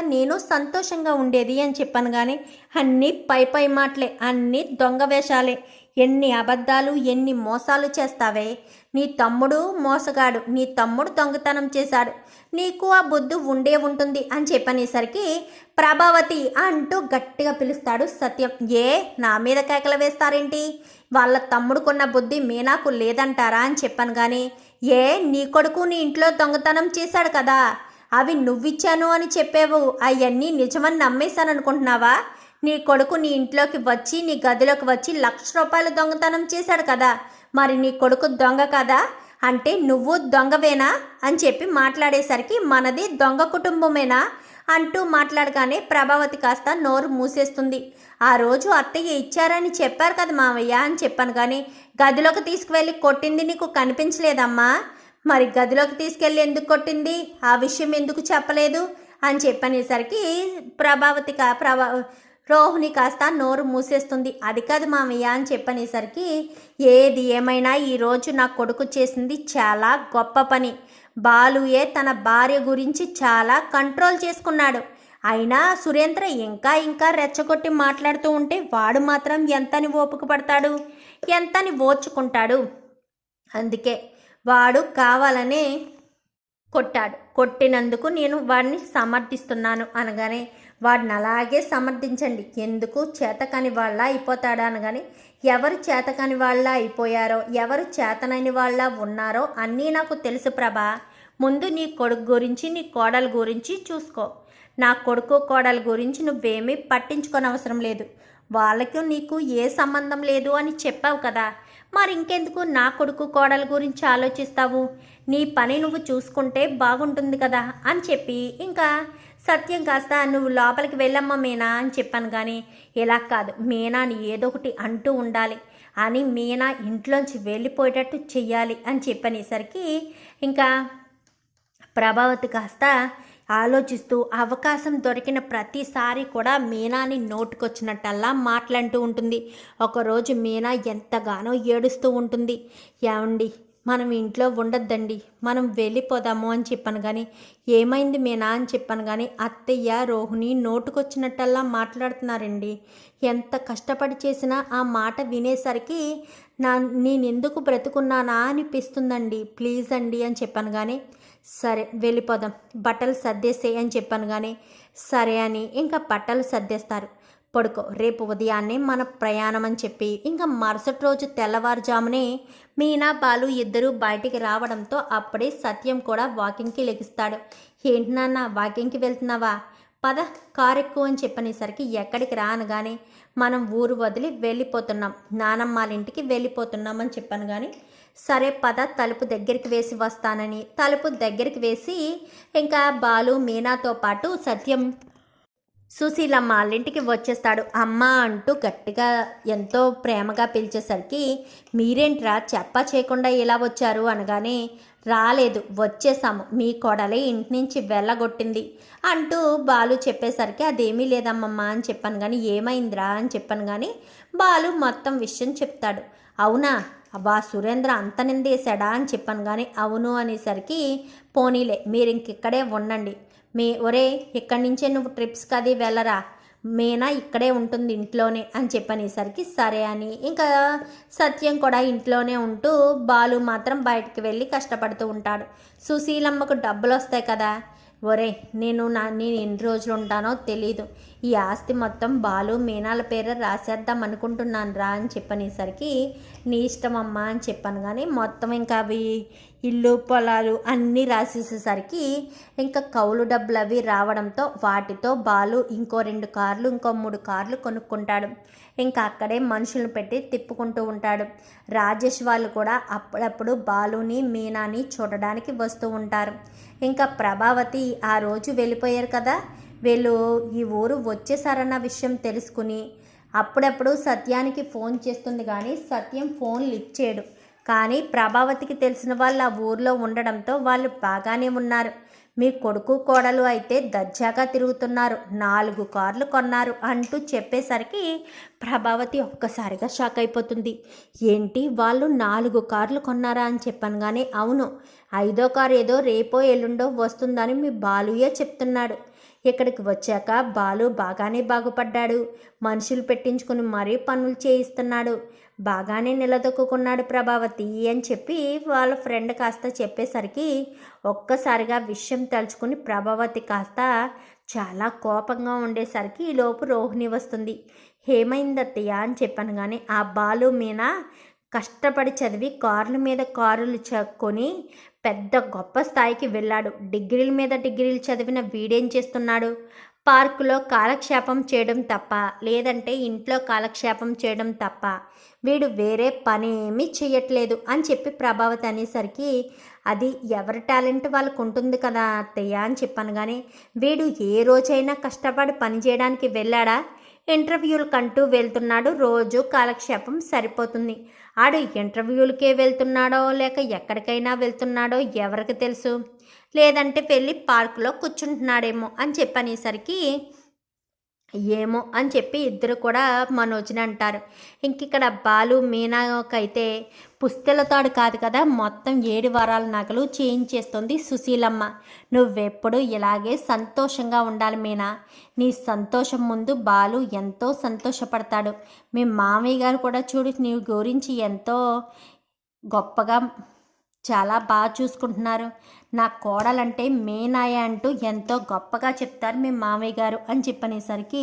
నేను సంతోషంగా ఉండేది అని చెప్పాను కానీ అన్నీ పై పై మాటలే అన్నీ దొంగ వేషాలే. ఎన్ని అబద్ధాలు ఎన్ని మోసాలు చేస్తావే? నీ తమ్ముడు మోసగాడు నీ తమ్ముడు దొంగతనం చేశాడు. నీకు ఆ బుద్ధి ఉండే ఉంటుంది అని చెప్పనేసరికి ప్రభావతి అంటూ గట్టిగా పిలుస్తాడు సత్యం. ఏ నా మీద కేకలు వేస్తారేంటి? వాళ్ళ తమ్ముడుకున్న బుద్ధి మీనాకు లేదంటారా అని చెప్పాను కానీ ఏ నీ కొడుకు నీ ఇంట్లో దొంగతనం చేశాడు కదా? అవి నువ్విచ్చాను అని చెప్పేవు. అవన్నీ నిజమని నమ్మేశాను అనుకుంటున్నావా నీ కొడుకు నీ ఇంట్లోకి వచ్చి నీ గదిలోకి వచ్చి లక్ష రూపాయలు దొంగతనం చేశాడు కదా. మరి నీ కొడుకు దొంగ కదా? అంటే నువ్వు దొంగవేనా? అని చెప్పి మాట్లాడేసరికి మనది దొంగ కుటుంబమేనా? అంటూ మాట్లాడగానే ప్రభావతి కాస్త నోరు మూసేస్తుంది. ఆ రోజు అత్తయ్య ఇచ్చారని చెప్పారు కదా మావయ్య అని చెప్పాను కానీ గదిలోకి తీసుకువెళ్ళి కొట్టింది నీకు కనిపించలేదమ్మా? మరి గదిలోకి తీసుకెళ్ళి ఎందుకు కొట్టింది? ఆ విషయం ఎందుకు చెప్పలేదు? అని చెప్పనేసరికి ప్రభావతి కా ప్రభా రోహిణి కాస్త నోరు మూసేస్తుంది. అది కాదు మామయ్య అని చెప్పనేసరికి ఏది ఏమైనా ఈరోజు నా కొడుకు చేసింది చాలా గొప్ప పని. బాలుయే తన భార్య గురించి చాలా కంట్రోల్ చేసుకున్నాడు. అయినా సురేంద్ర ఇంకా ఇంకా రెచ్చగొట్టి మాట్లాడుతూ ఉంటే వాడు మాత్రం ఎంతని ఓపిక పడతాడు? ఎంతని ఓర్చుకుంటాడు? అందుకే వాడు కావాలనే కొట్టాడు. కొట్టినందుకు నేను వాడిని సమర్థిస్తున్నాను అనగానే వాడిని అలాగే సమర్థించండి. ఎందుకు? చేతకాని వాళ్ళ అయిపోతాడా అనగానే ఎవరు చేతకాని వాళ్ళ అయిపోయారో ఎవరు చేతనని వాళ్ళ ఉన్నారో అన్నీ నాకు తెలుసు ప్రభా. ముందు నీ కొడుకు గురించి నీ కోడల గురించి చూసుకో. నా కొడుకు కోడల గురించి నువ్వేమీ పట్టించుకోనవసరం లేదు. వాళ్ళకు నీకు ఏ సంబంధం లేదు అని చెప్పావు కదా. మరి ఇంకెందుకు నా కొడుకు కోడల గురించి ఆలోచిస్తావు? నీ పని నువ్వు చూసుకుంటే బాగుంటుంది కదా? అని చెప్పి ఇంకా సత్యం కాస్త నువ్వు లోపలికి వెళ్ళమ్మా మీనా అని చెప్పాను కానీ ఇలా కాదు. మీనాని ఏదో ఒకటి అంటూ ఉండాలి. అని మీనా ఇంట్లోంచి వెళ్ళిపోయేటట్టు చెయ్యాలి అని చెప్పనేసరికి ఇంకా ప్రభావతి కాస్త ఆలోచిస్తూ అవకాశం దొరికిన ప్రతిసారి కూడా మీనాని నోటుకొచ్చినట్టల్లా మాట్లాడుతూ ఉంటుంది. ఒకరోజు మీనా ఎంతగానో ఏడుస్తూ ఉంటుంది. ఏమండి మనం ఇంట్లో ఉండొద్దండి. మనం వెళ్ళిపోదాము అని చెప్పాను కానీ ఏమైంది మీనా అని చెప్పాను కానీ అత్తయ్య రోహిణి నోటుకొచ్చినట్టల్లా మాట్లాడుతున్నారండి. ఎంత కష్టపడి చేసినా ఆ మాట వినేసరికి నా నేను ఎందుకు బ్రతుకున్నానా అనిపిస్తుందండి. ప్లీజ్ అండి అని చెప్పాను కానీ సరే వెళ్ళిపోదాం బట్టలు సర్దేసే అని చెప్పాను కానీ సరే అని ఇంకా బట్టలు సర్దేస్తారు. పడుకో రేపు ఉదయాన్నే మన ప్రయాణం అని చెప్పి ఇంకా మరుసటి రోజు తెల్లవారుజామునే మీనా బాలు ఇద్దరూ బయటికి రావడంతో అప్పుడే సత్యం కూడా వాకింగ్కి లెగిస్తాడు. ఏంటి నాన్న వాకింగ్కి వెళ్తున్నావా? పద కారు ఎక్కువ అని చెప్పనేసరికి ఎక్కడికి రానగానే మనం ఊరు వదిలి వెళ్ళిపోతున్నాం. నానమ్మ వాళ్ళ ఇంటికి వెళ్ళిపోతున్నాం అని చెప్పాను కానీ సరే పద తలుపు దగ్గరికి వేసి వస్తానని. తలుపు దగ్గరికి వేసి ఇంకా బాలు మీనాతో పాటు సత్యం సుశీలమ్మ వాళ్ళింటికి వచ్చేస్తాడు. అమ్మ అంటూ గట్టిగా ఎంతో ప్రేమగా పిలిచేసరికి మీరేంట్రా? చెప్ప చేయకుండా ఇలా వచ్చారు? అనగానే రాలేదు వచ్చేసాము. మీ కొడలే ఇంటి నుంచి వెళ్ళగొట్టింది. అంటూ బాలు చెప్పేసరికి అదేమీ లేదమ్మమ్మ అని చెప్పాను కానీ ఏమైందిరా? అని చెప్పాను కానీ బాలు మొత్తం విషయం చెప్తాడు. అవునా? అబ్బా సురేంద్ర అంత నిందేశాడా అని చెప్పాను కానీ అవును అనేసరికి పోనీలే మీరు ఇంకిక్కడే ఉండండి. మీ ఒరే ఇక్కడి నుంచే నువ్వు ట్రిప్స్కి అది వెళ్ళరా? మీనా ఇక్కడే ఉంటుంది ఇంట్లోనే అని చెప్పనేసరికి సరే అని. ఇంకా సత్యం కూడా ఇంట్లోనే ఉంటూ బాలు మాత్రం బయటికి వెళ్ళి కష్టపడుతూ ఉంటాడు. సుశీలమ్మకు డబ్బులు వస్తాయి కదా. ఒరే నేను నా నేను ఎన్ని రోజులు ఉంటానో తెలీదు. ఈ ఆస్తి మొత్తం బాలు మీనాల పేరు రాసేద్దాం అనుకుంటున్నాను రా అని చెప్పనేసరికి నీ ఇష్టమమ్మా అని చెప్పాను కానీ మొత్తం ఇంకా అవి ఇల్లు పొలాలు అన్నీ రాసేసేసరికి ఇంకా కౌలు డబ్బులు అవి రావడంతో వాటితో బాలు ఇంకో రెండు కార్లు ఇంకో మూడు కార్లు కొనుక్కుంటాడు. ఇంకా అక్కడే మనుషులను పెట్టి తిప్పుకుంటూ ఉంటాడు. రాజేష్ వాళ్ళు కూడా అప్పుడప్పుడు బాలుని మీనాని చూడడానికి వస్తూ ఉంటారు. ఇంకా ప్రభావతి ఆ రోజు వెళ్ళిపోయారు కదా వీళ్ళు ఈ ఊరు వచ్చేసారన్న విషయం తెలుసుకుని అప్పుడప్పుడు సత్యానికి ఫోన్ చేస్తుంది కానీ సత్యం ఫోన్ లిఫ్ట్ చేయడు. కానీ ప్రభావతికి తెలిసిన వాళ్ళు ఆ ఊర్లో ఉండడంతో వాళ్ళు బాగానే ఉన్నారు. మీ కొడుకు కోడలు అయితే దర్జాగా తిరుగుతున్నారు. నాలుగు కార్లు కొన్నారు అంటూ చెప్పేసరికి ప్రభావతి ఒక్కసారిగా షాక్ అయిపోతుంది. ఏంటి వాళ్ళు నాలుగు కార్లు కొన్నారా అని చెప్పాను కానీ అవును. ఐదో కారు ఏదో రేపో ఎల్లుండో వస్తుందని మీ బాలుయే చెప్తున్నాడు. ఇక్కడికి వచ్చాక బాలు బాగానే బాగుపడ్డాడు. మనుషులు పెట్టించుకుని మరీ పనులు చేయిస్తున్నాడు. బాగానే నిలదొక్కున్నాడు ప్రభావతి అని చెప్పి వాళ్ళ ఫ్రెండ్ కాస్త చెప్పేసరికి ఒక్కసారిగా విషయం తలుచుకుని ప్రభావతి కాస్త చాలా కోపంగా ఉండేసరికి ఈలోపు రోహిణి వస్తుంది. ఏమైందత్తయ్య? అని చెప్పాను కానీ ఆ బాలు మీనా? కష్టపడి చదివి కార్ల మీద కారులు చక్కొని పెద్ద గొప్ప స్థాయికి వెళ్ళాడు. డిగ్రీల మీద డిగ్రీలు చదివిన వీడేం చేస్తున్నాడు? పార్కులో కాలక్షేపం చేయడం తప్ప లేదంటే ఇంట్లో కాలక్షేపం చేయడం తప్ప. వీడు వేరే పని ఏమీ చేయట్లేదు అని చెప్పి ప్రభావతి అనేసరికి అది ఎవరి టాలెంట్ వాళ్ళకు ఉంటుంది కదా అత్తయ్య అని చెప్పాను కానీ వీడు ఏ రోజైనా కష్టపడి పని చేయడానికి వెళ్ళాడా? ఇంటర్వ్యూలకంటూ వెళ్తున్నాడు. రోజు కాలక్షేపం సరిపోతుంది. ఆడు ఇంటర్వ్యూలకే వెళ్తున్నాడో లేక ఎక్కడికైనా వెళ్తున్నాడో ఎవరికి తెలుసు? లేదంటే వెళ్ళి పార్కులో కూర్చుంటున్నాడేమో అని చెప్పనేసరికి ఏమో అని చెప్పి ఇద్దరు కూడా మనోజ్ని అంటారు. ఇంక ఇక్కడ బాలు మీనాకైతే పుస్తెల తాడు కాదు కదా మొత్తం ఏడు వారాల నగలు చేంజ్ చేస్తుంది సుశీలమ్మ. నువ్వెప్పుడు ఇలాగే సంతోషంగా ఉండాలి మీనా. నీ సంతోషం ముందు బాలు ఎంతో సంతోషపడతాడు. మీ మామయ్య గారు కూడా చూడు నీ గురించి ఎంతో గొప్పగా చాలా బాగా చూసుకుంటున్నారు. నా కోడలంటే మేనాయ అంటూ ఎంతో గొప్పగా చెప్తారు మీ మామయ్య గారు అని చెప్పనేసరికి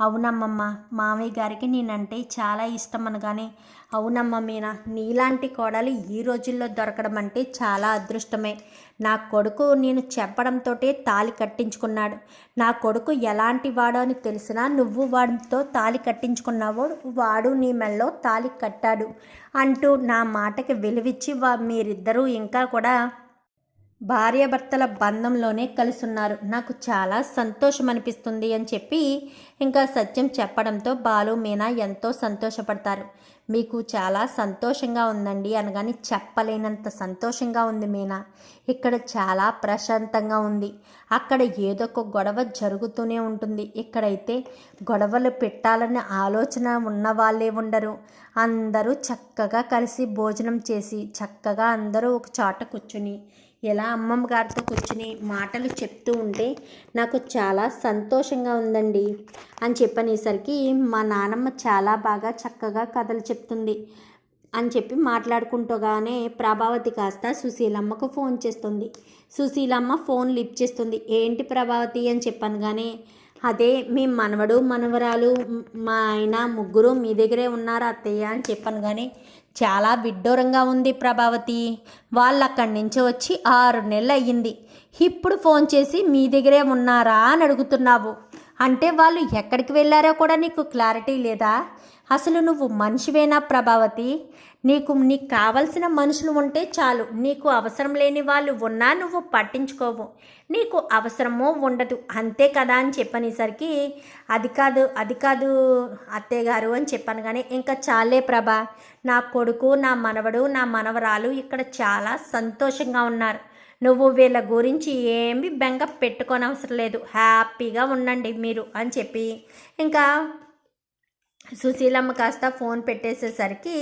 అవునమ్మమ్మ మామయ్య గారికి నేనంటే చాలా ఇష్టం అనగానే అవునమ్మ మీనా నీలాంటి కోడలు ఈ రోజుల్లో దొరకడం అంటే చాలా అదృష్టమే. నా కొడుకు నేను చెప్పడంతో తాలి కట్టించుకున్నాడు. నా కొడుకు ఎలాంటి వాడో అని తెలిసినా నువ్వు వాడితో తాలి కట్టించుకున్నావో వాడు నీ మెల్లో తాలి కట్టాడు అంటూ నా మాటకి విలువిచ్చి వా మీరిద్దరూ ఇంకా కూడా భార్యాభర్తల బంధంలోనే కలుసున్నారు. నాకు చాలా సంతోషం అనిపిస్తుంది అని చెప్పి ఇంకా సత్యం చెప్పడంతో బాలు మీనా ఎంతో సంతోషపడతారు. మీకు చాలా సంతోషంగా ఉందండి అనగాని చెప్పలేనంత సంతోషంగా ఉంది మీనా. ఇక్కడ చాలా ప్రశాంతంగా ఉంది. అక్కడ ఏదో ఒక గొడవ జరుగుతూనే ఉంటుంది. ఇక్కడైతే గొడవలు పెట్టాలనే ఆలోచన ఉన్న వాళ్ళే ఉండరు. అందరూ చక్కగా కలిసి భోజనం చేసి చక్కగా అందరూ ఒక చోట కూర్చుని ఎలా అమ్మమ్మ గారితో కూర్చుని మాటలు చెప్తూ ఉంటే నాకు చాలా సంతోషంగా ఉందండి అని చెప్పనేసరికి మా నానమ్మ చాలా బాగా చక్కగా కథలు చెప్తుంది అని చెప్పి మాట్లాడుకుంటూగానే ప్రభావతి కాస్త సుశీలమ్మకు ఫోన్ చేస్తుంది. సుశీలమ్మ ఫోన్ లిఫ్ట్ చేస్తుంది. ఏంటి ప్రభావతి అని చెప్పాను కానీ అదే మీ మనవడు మనవరాలు మా ఆయన ముగ్గురు మీ దగ్గరే ఉన్నారు అత్తయ్య అని చెప్పాను కానీ చాలా విడ్డూరంగా ఉంది ప్రభావతి. వాళ్ళక్కడి నుంచి వచ్చి ఆరు నెలలు అయ్యింది ఇప్పుడు ఫోన్ చేసి మీ దగ్గరే ఉన్నారా అని అడుగుతున్నావు. అంటే వాళ్ళు ఎక్కడికి వెళ్ళారో కూడా నీకు క్లారిటీ లేదా? అసలు నువ్వు మనిషివేనా ప్రభావతి? నీకు నీకు కావలసిన మనుషులు ఉంటే చాలు. నీకు అవసరం లేని వాళ్ళు ఉన్నా నువ్వు పట్టించుకోవు. నీకు అవసరమో ఉండదు. అంతే కదా అని చెప్పనేసరికి అది కాదు అది కాదు అత్తయ్య గారు అని చెప్పాను కానీ ఇంకా చాలే ప్రభా. నా కొడుకు నా మనవడు నా మనవరాలు ఇక్కడ చాలా సంతోషంగా ఉన్నారు. నువ్వు వీళ్ళ గురించి ఏమి బెంగ పెట్టుకోనవసరం లేదు హ్యాపీగా ఉండండి మీరు అని చెప్పి. ఇంకా సుశీలమ్మ కాస్త ఫోన్ పెట్టేసేసరికి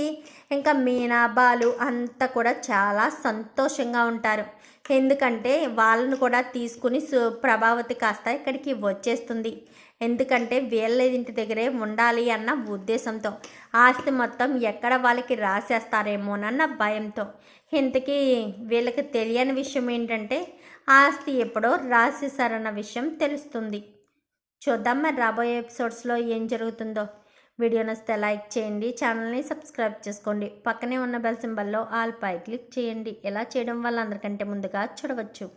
ఇంకా మీనా బాలు అంతా కూడా చాలా సంతోషంగా ఉంటారు. ఎందుకంటే వాళ్ళను కూడా తీసుకుని సు ప్రభావతి కాస్త ఇక్కడికి వచ్చేస్తుంది. ఎందుకంటే వీళ్ళ ఇంటి దగ్గరే ఉండాలి అన్న ఉద్దేశంతో. ఆస్తి మొత్తం ఎక్కడ వాళ్ళకి రాసేస్తారేమోనన్న భయంతో. ఇంతకీ వీళ్ళకి తెలియని విషయం ఏంటంటే ఆస్తి ఎప్పుడో రాసేశారన్న విషయం తెలుస్తుంది. చూద్దాం మరి రాబోయే ఎపిసోడ్స్లో ఏం జరుగుతుందో. వీడియో నచ్చితే లైక్ చేయండి ఛానల్ని సబ్స్క్రైబ్ చేసుకోండి. పక్కనే ఉన్న బెల్ సింబల్లో ఆల్ పై క్లిక్ చేయండి. ఇలా చేయడం వల్ల అందరికంటే ముందుగా చూడవచ్చు.